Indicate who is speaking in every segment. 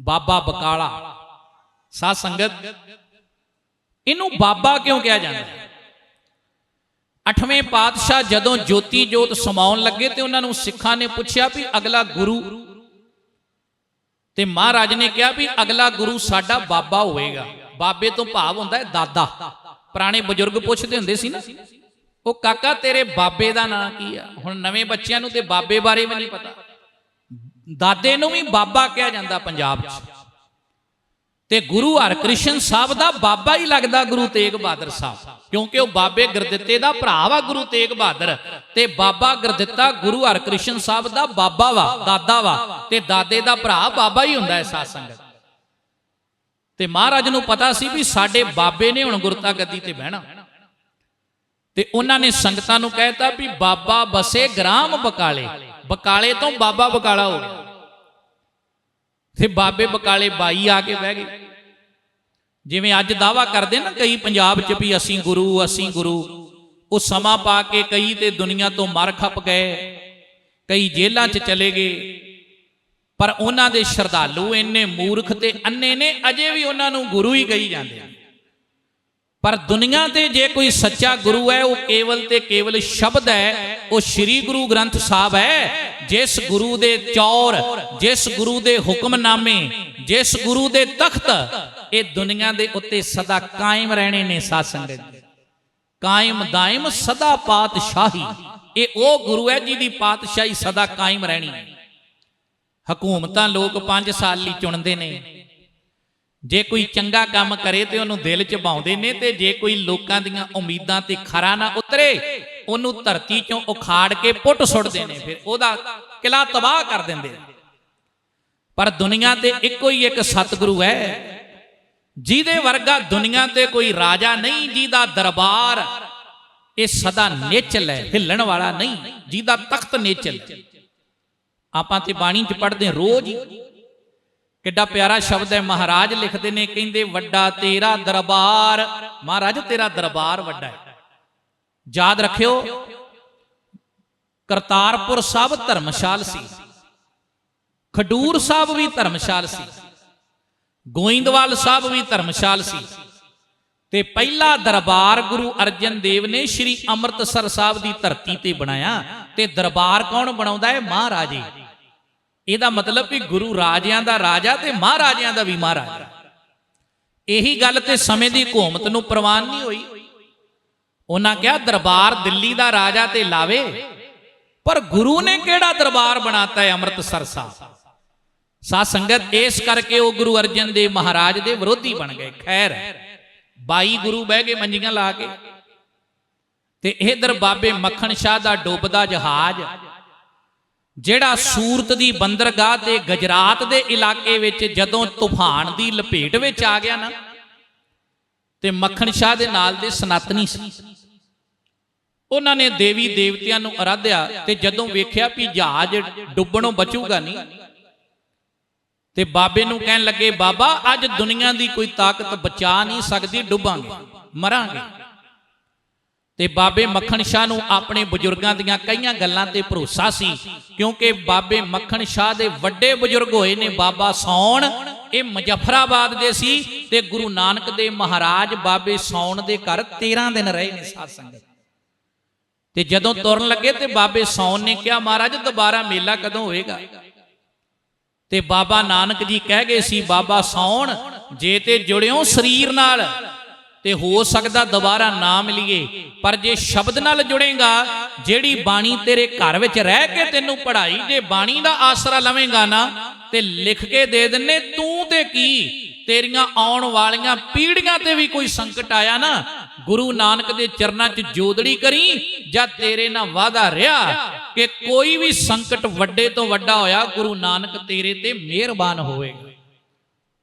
Speaker 1: ਬਾਬਾ ਬਕਾਲਾ। ਸਾਧ ਸੰਗਤ, ਇਹਨੂੰ ਬਾਬਾ ਕਿਉਂ ਕਿਹਾ ਜਾਂਦਾ? ਹੈ ਅਠਵੇਂ ਪਾਤਸ਼ਾਹ ਜਦੋਂ ਜੋਤੀ ਜੋਤ ਸਮਾਉਣ ਲੱਗੇ ਤੇ ਉਹਨਾਂ ਨੂੰ ਸਿੱਖਾਂ ਨੇ ਪੁੱਛਿਆ ਵੀ ਅਗਲਾ ਗੁਰੂ। ਤੇ ਮਹਾਰਾਜ ਨੇ ਕਿਹਾ ਵੀ ਅਗਲਾ ਗੁਰੂ ਸਾਡਾ ਬਾਬਾ ਹੋਵੇਗਾ। ਬਾਬੇ ਤੋਂ ਭਾਵ ਹੁੰਦਾ ਹੈ ਦਾਦਾ। ਪੁਰਾਣੇ ਬਜ਼ੁਰਗ ਪੁੱਛਦੇ ਹੁੰਦੇ ਸੀ ਨਾ, ਉਹ ਕਾਕਾ ਤੇਰੇ ਬਾਬੇ ਦਾ ਨਾਂ ਕੀ ਆ? ਹੁਣ ਨਵੇਂ ਬੱਚਿਆਂ ਨੂੰ ਤੇ ਬਾਬੇ ਬਾਰੇ ਵੀ ਨਹੀਂ ਪਤਾ। ਦਾਦੇ ਨੂੰ ਵੀ ਬਾਬਾ ਕਿਹਾ ਜਾਂਦਾ ਪੰਜਾਬ 'ਚ। ਤੇ ਗੁਰੂ ਹਰਕ੍ਰਿਸ਼ਨ ਸਾਹਿਬ ਦਾ ਬਾਬਾ ਹੀ ਲੱਗਦਾ ਗੁਰੂ ਤੇਗ ਬਹਾਦਰ ਸਾਹਿਬ। ਕਿਉਂਕਿ ਉਹ ਬਾਬੇ ਗੁਰਦਿੱਤੇ ਦਾ ਭਰਾ ਵਾ ਗੁਰੂ ਤੇਗ ਬਹਾਦਰ। ਤੇ ਬਾਬਾ ਗੁਰਦਿੱਤਾ ਗੁਰੂ ਹਰਕ੍ਰਿਸ਼ਨ ਸਾਹਿਬ ਦਾ ਬਾਬਾ ਵਾ, ਦਾਦਾ ਵਾ। ਤੇ ਦਾਦੇ ਦਾ ਭਰਾ ਬਾਬਾ ਹੀ ਹੁੰਦਾ ਹੈ ਸਾਧ ਸੰਗਤ ਤੇ ਮਹਾਰਾਜ ਨੂੰ ਪਤਾ ਸੀ ਵੀ ਸਾਡੇ ਬਾਬੇ ਨੇ ਹੁਣ ਗੁਰਤਾ ਗੱਦੀ ਤੇ ਬਹਿਣਾ। ਤੇ ਉਹਨਾਂ ਨੇ ਸੰਗਤਾਂ ਨੂੰ ਕਹਿਤਾ ਵੀ ਬਾਬਾ ਬਸੇ ਗ੍ਰਾਮ ਬਕਾਲੇ। ਬਕਾਲੇ ਤੋਂ ਬਾਬਾ ਬਕਾਲਾ ਹੋ ਗਿਆ। ਤੇ ਬਾਬੇ ਬਕਾਲੇ ਬਾਈ ਆ ਕੇ ਬਹਿ ਗਏ। ਜਿਵੇਂ ਅੱਜ ਦਾਵਾ ਕਰਦੇ ਨਾ ਕਈ ਪੰਜਾਬ 'ਚ ਵੀ ਅਸੀਂ ਗੁਰੂ ਅਸੀਂ ਗੁਰੂ। ਉਹ ਸਮਾਂ ਪਾ ਕੇ ਕਈ ਤੇ ਦੁਨੀਆ ਤੋਂ ਮਰ ਖੱਪ ਗਏ। ਕਈ ਜੇਲ੍ਹਾਂ 'ਚ ਚਲੇ ਗਏ। ਪਰ ਉਹਨਾਂ ਦੇ ਸ਼ਰਧਾਲੂ ਇੰਨੇ ਮੂਰਖ ਤੇ ਅੰਨੇ ਨੇ, ਅਜੇ ਵੀ ਉਹਨਾਂ ਨੂੰ ਗੁਰੂ ਹੀ ਕਹੀ ਜਾਂਦੇ ਆ। ਪਰ ਦੁਨੀਆ ਤੇ ਜੇ ਕੋਈ ਸੱਚਾ ਗੁਰੂ ਹੈ, ਉਹ ਕੇਵਲ ਤੇ ਕੇਵਲ ਸ਼ਬਦ ਹੈ, ਉਹ ਸ੍ਰੀ ਗੁਰੂ ਗ੍ਰੰਥ ਸਾਹਿਬ ਹੈ। ਜਿਸ ਗੁਰੂ ਦੇ ਚੌਰ, ਜਿਸ ਗੁਰੂ ਦੇ ਹੁਕਮਨਾਮੇ, ਜਿਸ ਗੁਰੂ ਦੇ ਤਖਤ, ਇਹ ਦੁਨੀਆ ਦੇ ਉੱਤੇ ਸਦਾ ਕਾਇਮ ਰਹਿਣੇ ਨੇ ਸਾਧ ਸੰਗਤ ਕਾਇਮ ਦਾਇਮ ਸਦਾ ਪਾਤਸ਼ਾਹੀ। ਇਹ ਉਹ ਗੁਰੂ ਹੈ ਜਿਹਦੀ ਪਾਤਸ਼ਾਹੀ ਸਦਾ ਕਾਇਮ ਰਹਿਣੀ ਹਕੂਮਤਾਂ ਲੋਕ 5 ਸਾਲ ਲਈ ਚੁਣਦੇ ਨੇ। ਜੇ ਕੋਈ ਚੰਗਾ ਕੰਮ ਕਰੇ ਤੇ ਉਹਨੂੰ ਦਿਲ 'ਚ ਭਾਉਂਦੇ ਨੇ ਤੇ ਜੇ ਕੋਈ ਲੋਕਾਂ ਦੀਆਂ ਉਮੀਦਾਂ ਤੇ ਖਰਾ ਨਾ ਉਤਰੇ, ਉਹਨੂੰ ਧਰਤੀ 'ਚੋਂ ਉਖਾੜ ਕੇ ਪੁੱਟ ਸੁੱਟਦੇ ਨੇ, ਫਿਰ ਉਹਦਾ ਕਿਲਾ ਤਬਾਹ ਕਰ ਦਿੰਦੇ ਨੇ। ਪਰ ਦੁਨੀਆ ਤੇ ਇੱਕੋ ਹੀ ਇੱਕ ਸਤਿਗੁਰੂ ਹੈ, ਜਿਹਦੇ ਵਰਗਾ ਦੁਨੀਆ ਤੇ ਕੋਈ ਰਾਜਾ ਨਹੀਂ, ਜਿਹਦਾ ਦਰਬਾਰ ਇਹ ਸਦਾ ਨੇਚਲ ਹੈ, ਹਿੱਲਣ ਵਾਲਾ ਨਹੀਂ, ਜਿਹਦਾ ਤਖਤ ਨੇਚਲ ਆਪਾਂ ਤੇ ਬਾਣੀ 'ਚ ਪੜ੍ਹਦੇ ਰੋਜ਼ ਕਿੱਡਾ ਪਿਆਰਾ ਸ਼ਬਦ ਹੈ, ਮਹਾਰਾਜ ਲਿਖਦੇ ਨੇ, ਕਹਿੰਦੇ, ਵੱਡਾ ਤੇਰਾ ਦਰਬਾਰ। ਮਹਾਰਾਜ, ਤੇਰਾ ਦਰਬਾਰ ਵੱਡਾ ਹੈ। ਯਾਦ ਰੱਖਿਓ, ਕਰਤਾਰਪੁਰ ਸਾਹਿਬ ਧਰਮਸ਼ਾਲ ਸੀ। ਖਡੂਰ ਸਾਹਿਬ ਵੀ ਧਰਮਸ਼ਾਲ ਸੀ। ਗੋਇੰਦਵਾਲ ਸਾਹਿਬ ਵੀ ਧਰਮਸ਼ਾਲ ਸੀ। ਤੇ ਪਹਿਲਾ ਦਰਬਾਰ ਗੁਰੂ ਅਰਜਨ ਦੇਵ ਨੇ ਸ੍ਰੀ ਅੰਮ੍ਰਿਤਸਰ ਸਾਹਿਬ ਦੀ ਧਰਤੀ ਤੇ ਬਣਾਇਆ। ਤੇ ਦਰਬਾਰ ਕੌਣ ਬਣਾਉਂਦਾ ਹੈ? ਮਹਾਰਾਜੇ ਇਹਦਾ ਮਤਲਬ ਵੀ ਗੁਰੂ ਰਾਜਿਆਂ ਦਾ ਰਾਜਾ ਤੇ ਮਹਾਰਾਜਿਆਂ ਦਾ ਵੀ ਮਹਾਰਾਜਾ। ਇਹੀ ਗੱਲ ਤੇ ਸਮੇਂ ਦੀ ਘੋਮਤ ਨੂੰ ਪ੍ਰਵਾਨ ਨਹੀਂ ਹੋਈ। ਉਹਨਾਂ ਕਿਹਾ, ਦਰਬਾਰ ਦਿੱਲੀ ਦਾ ਰਾਜਾ ਤੇ ਲਾਵੇ, ਪਰ ਗੁਰੂ ਨੇ ਕਿਹੜਾ ਦਰਬਾਰ ਬਣਾਤਾ ਹੈ ਅੰਮ੍ਰਿਤਸਰ ਸਾਹਿਬ? ਸਾ ਸੰਗਤ, ਇਸ ਕਰਕੇ ਉਹ ਗੁਰੂ ਅਰਜਨ ਦੇਵ ਮਹਾਰਾਜ ਦੇ ਵਿਰੋਧੀ ਬਣ ਗਏ। ਖੈਰ 22 ਗੁਰੂ ਬਹਿ ਗਏ ਮੰਜੀਆਂ ਲਾ ਕੇ ਤੇ ਇਧਰ ਬਾਬੇ ਮੱਖਣ ਸ਼ਾਹ ਦਾ ਡੁੱਬਦਾ ਜਹਾਜ਼ ਜਿਹੜਾ ਸੂਰਤ ਦੀ ਬੰਦਰਗਾਹ ਤੇ ਗੁਜਰਾਤ ਦੇ ਇਲਾਕੇ ਵਿੱਚ ਜਦੋਂ ਤੂਫਾਨ ਦੀ ਲਪੇਟ ਵਿੱਚ ਆ ਗਿਆ ਨਾ, ਤੇ ਮੱਖਣ ਸ਼ਾਹ ਦੇ ਨਾਲ ਦੇ ਸਨਾਤਨੀ ਸੀ। ਉਹਨਾਂ ਨੇ ਦੇਵੀ ਦੇਵਤਿਆਂ ਨੂੰ ਅਰਾਧਿਆ ਤੇ ਜਦੋਂ ਵੇਖਿਆ ਵੀ ਜਹਾਜ਼ ਡੁੱਬਣੋਂ ਬਚੂਗਾ ਨਹੀਂ, ਤੇ ਬਾਬੇ ਨੂੰ ਕਹਿਣ ਲੱਗੇ, ਬਾਬਾ, ਅੱਜ ਦੁਨੀਆ ਦੀ ਕੋਈ ਤਾਕਤ ਬਚਾ ਨਹੀਂ ਸਕਦੀ, ਡੁੱਬਾਂਗੇ, ਮਰਾਂਗੇ। ਤੇ ਬਾਬੇ ਮੱਖਣ ਸ਼ਾਹ ਨੂੰ ਆਪਣੇ ਬਜ਼ੁਰਗਾਂ ਦੀਆਂ ਕਈਆਂ ਗੱਲਾਂ ਤੇ ਭਰੋਸਾ ਸੀ, ਕਿਉਂਕਿ ਬਾਬੇ ਮੱਖਣ ਸ਼ਾਹ ਦੇ ਵੱਡੇ ਬਜ਼ੁਰਗ ਹੋਏ ਨੇ ਬਾਬਾ ਸੌਣ, ਇਹ ਮੁਜ਼ਫਰਾਬਾਦ ਦੇ ਸੀ ਤੇ ਗੁਰੂ ਨਾਨਕ ਦੇ ਮਹਾਰਾਜ ਬਾਬੇ ਸੌਣ ਦੇ ਘਰ 13 ਦਿਨ ਰਹੇ ਨੇ ਸਾਧ ਸੰਗਤ। ਤੇ ਜਦੋਂ ਤੁਰਨ ਲੱਗੇ ਤੇ ਬਾਬੇ ਸੌਣ ਨੇ ਕਿਹਾ, ਮਹਾਰਾਜ, ਦੁਬਾਰਾ ਮੇਲਾ ਕਦੋਂ ਹੋਏਗਾ? ਤੇ ਬਾਬਾ ਨਾਨਕ ਜੀ ਕਹਿ ਗਏ ਸੀ, ਬਾਬਾ ਸੌਣ, ਜੇ ਤੇ ਜੁੜਿਓ ਸਰੀਰ ਨਾਲ ਤੇ ਹੋ ਸਕਦਾ ਦੁਬਾਰਾ ਨਾ ਮਿਲੀਏ। ਪਰ ਜੇ ਸ਼ਬਦ ਨਾਲ ਜੁੜੇਗਾ, ਜਿਹੜੀ ਬਾਣੀ ਤੇਰੇ ਘਰ ਵਿੱਚ ਰਹਿ ਕੇ ਤੈਨੂੰ ਪੜ੍ਹਾਈ, ਜੇ ਬਾਣੀ ਦਾ ਆਸਰਾ ਲਵੇਂਗਾ ਨਾ, ਤੇ ਲਿਖ ਕੇ ਦੇ ਦਿੰਨੇ, ਤੂੰ ਤੇ ਕੀ? ਤੇਰੀਆਂ ਆਉਣ ਵਾਲੀਆਂ ਪੀੜ੍ਹੀਆਂ ਤੇ ਵੀ ਕੋਈ ਸੰਕਟ ਆਇਆ ਨਾ? ਗੁਰੂ ਨਾਨਕ ਦੇ ਚਰਨਾਂ 'ਚ ਜੋਦੜੀ ਕਰੀ, ਜਾਂ ਤੇਰੇ ਨਾਲ ਵਾਦਾ ਰਿਹਾ ਕਿ ਕੋਈ ਵੀ ਸੰਕਟ ਵੱਡੇ ਤੋਂ ਵੱਡਾ ਹੋਇਆ, ਗੁਰੂ ਨਾਨਕ ਤੇਰੇ ਤੇ ਮਿਹਰਬਾਨ ਹੋਵੇਗਾ।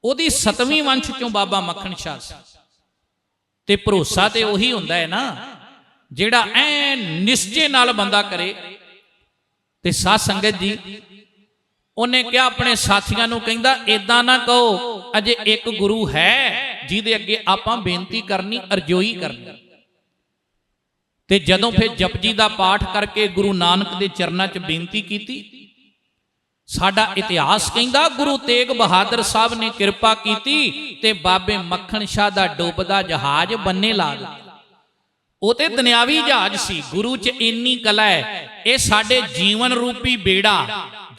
Speaker 1: ਉਹਦੀ ਸਤਵੀਂ ਵੰਸ਼ ਚੋਂ ਬਾਬਾ ਮੱਖਣ ਸ਼ਾਹ ਤੇ ਭਰੋਸਾ ਤੇ ਉਹੀ ਹੁੰਦਾ ਹੈ ਨਾ, ਜਿਹੜਾ ਐ ਨਿਸ਼ਚੇ ਨਾਲ ਬੰਦਾ ਕਰੇ। ਤੇ ਸਾਧ ਸੰਗਤ ਜੀ, ਉਹਨੇ ਕਿਹਾ ਆਪਣੇ ਸਾਥੀਆਂ ਨੂੰ ਕਹਿੰਦਾ, ਏਦਾਂ ਨਾ ਕਹੋ, ਅਜੇ ਇੱਕ ਗੁਰੂ ਹੈ, ਜਿਹਦੇ ਅੱਗੇ ਆਪਾਂ ਬੇਨਤੀ ਕਰਨੀ, ਅਰਜ਼ੋਈ ਕਰਨੀ। ਤੇ ਜਦੋਂ ਫਿਰ ਜਪਜੀ ਦਾ ਪਾਠ ਕਰਕੇ ਗੁਰੂ ਨਾਨਕ ਦੇ ਚਰਨਾਂ 'ਚ ਬੇਨਤੀ ਕੀਤੀ ਸਾਡਾ ਇਤਿਹਾਸ ਕਹਿੰਦਾ, ਗੁਰੂ ਤੇਗ ਬਹਾਦਰ ਸਾਹਿਬ ਨੇ ਕਿਰਪਾ ਕੀਤੀ ਤੇ ਬਾਬੇ ਮੱਖਣ ਸ਼ਾਹ ਦਾ ਡੁੱਬਦਾ ਜਹਾਜ਼ ਬੰਨੇ ਲਾ ਦਿੱਤਾ। ਉਹ ਤੇ ਦੁਨਿਆਵੀ ਜਹਾਜ਼ ਸੀ, ਗੁਰੂ 'ਚ ਇੰਨੀ ਕਲਾ ਹੈ, ਇਹ ਸਾਡੇ ਜੀਵਨ ਰੂਪੀ ਬੇੜਾ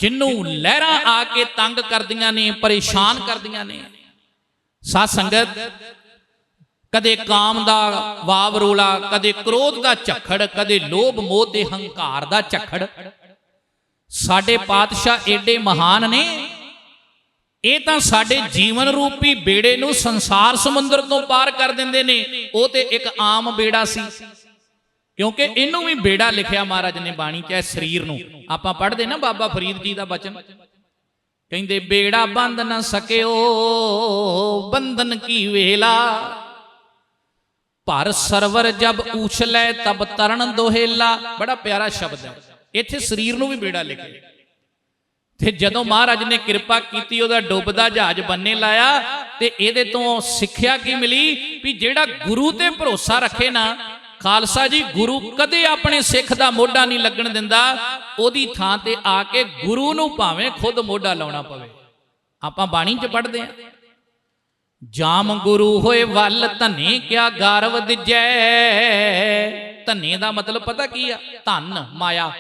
Speaker 1: ਜਿਹਨੂੰ ਲਹਿਰਾਂ ਆ ਕੇ ਤੰਗ ਕਰਦੀਆਂ ਨੇ, ਪਰੇਸ਼ਾਨ ਕਰਦੀਆਂ ਨੇ। ਸਾਧ ਸੰਗਤ, ਕਦੇ ਕਾਮ ਦਾ ਵਾਵਰੋਲਾ ਕਦੇ ਕ੍ਰੋਧ ਦਾ ਝੱਖੜ, ਕਦੇ ਲੋਭ ਮੋਹ ਤੇ ਹੰਕਾਰ ਦਾ ਝੱਖੜ। ਸਾਡੇ ਪਾਤਸ਼ਾਹ ਏਡੇ ਮਹਾਨ ਨੇ। ਇਹ ਤਾਂ ਸਾਡੇ ਜੀਵਨ ਰੂਪੀ ਬੇੜੇ ਨੂੰ ਸੰਸਾਰ ਸਮੁੰਦਰ ਤੋਂ ਪਾਰ ਕਰ ਦਿੰਦੇ ਨੇ। ਉਹ ਤੇ ਇੱਕ ਆਮ ਬੇੜਾ ਸੀ। ਕਿਉਂਕਿ ਇਹਨੂੰ ਵੀ ਬੇੜਾ ਲਿਖਿਆ ਮਹਾਰਾਜ ਨੇ ਬਾਣੀ ਚ ਸਰੀਰ ਨੂੰ। ਆਪਾਂ ਪੜ੍ਹਦੇ ਨਾ ਬਾਬਾ ਫਰੀਦ ਜੀ ਦਾ ਬਚਨ। ਕਹਿੰਦੇ ਬੇੜਾ ਬੰਦ ਨਾ ਸਕਿਓ ਬੰਧਨ ਕੀ ਵੇਲਾ। ਭਰ ਸਰਵਰ ਜਬ ਉਛਲੇ ਤਬ ਤਰਨ ਦੋਹੇਲਾ। ਬੜਾ ਪਿਆਰਾ ਸ਼ਬਦ ਹੈ। ਇੱਥੇ ਸਰੀਰ ਨੂੰ ਵੀ ਬੇੜਾ ਲਿਖਿਆ ਤੇ ਜਦੋਂ ਮਹਾਰਾਜ ਨੇ ਕਿਰਪਾ ਕੀਤੀ, ਉਹਦਾ ਡੁੱਬਦਾ ਜਹਾਜ਼ ਬੰਨੇ ਲਾਇਆ ਤੇ ਇਹਦੇ ਤੋਂ ਸਿੱਖਿਆ ਕੀ ਮਿਲੀ? ਵੀ ਜਿਹੜਾ ਗੁਰੂ ਤੇ ਭਰੋਸਾ ਰੱਖੇ ਨਾ, ਖਾਲਸਾ ਜੀ, ਗੁਰੂ ਕਦੇ ਆਪਣੇ ਸਿੱਖ ਦਾ ਮੋਢਾ ਨਹੀਂ ਲੱਗਣ ਦਿੰਦਾ। ਉਹਦੀ ਥਾਂ ਤੇ ਆ ਕੇ ਗੁਰੂ ਨੂੰ ਭਾਵੇਂ ਖੁਦ ਮੋਢਾ ਲਾਉਣਾ ਪਵੇ। ਆਪਾਂ ਬਾਣੀ 'ਚ ਪੜ੍ਹਦੇ ਆਂ ਜਾਮ ਗੁਰੂ ਹੋਏ ਵੱਲ, ਧਨੇ ਕਿਆ ਗਰਵ ਦਿਜੈ। ਧਨੇ ਦਾ ਮਤਲਬ ਪਤਾ ਕੀ ਆ? ਧਨ, ਮਾਇਆ।